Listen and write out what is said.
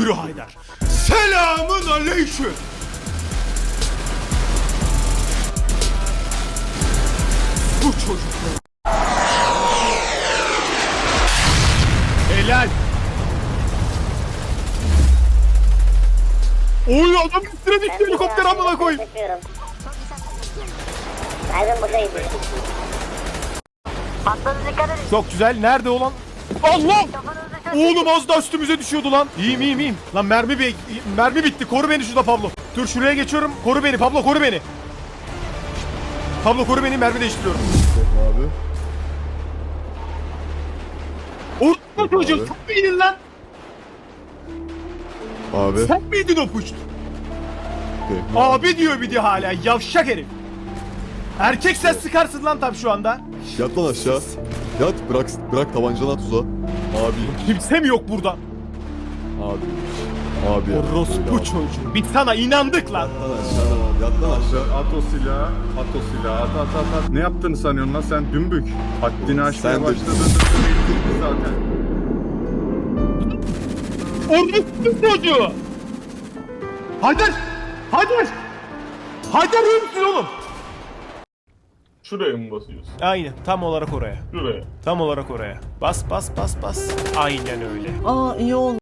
Yürü Haydar. Selamın aleyküm. Bu çocuklar. Helal. Oy adam üstüne dikti helikopter amına. Aydın boşa gidiyor. Patladı dikkat edin. Çok güzel. Nerede olan? Allah! Oğlum az da üstümüze düşüyordu lan. İyiyim iyiyim iyiyim. Lan mermi be mermi bitti. Koru beni şurada Pablo. Dur şuraya geçiyorum. Koru beni Pablo koru beni. Pablo koru beni mermi değiştiriyorum. Abi. Orta çocuğum çok mu iyiydin lan? Abi. Çok mu iyiydin o puş? Okey. Abi diyor bir de hala yavşak herif. Erkek sen sıkarsın lan tam şu anda. Yat lan aşağı. Yat bırak bırak tabancanı at uza. Abi. Kimse mi yok burada? Abi. Abi. Orospu çocuğu. Biz sana inandık lan. Yat lan aşağı. At o silahı, at o silahı, at at at at. Ne yaptığını sanıyorsun lan sen dümbük. Haddini aşmaya bitti zaten. Orospu çocuğu. Haydar! Haydar! Haydar misin oğlum? Şuraya mı basıyorsun? Aynen tam olarak oraya. Şuraya. Tam olarak oraya. Bas bas bas bas. Aynen öyle. Aa iyi oldu.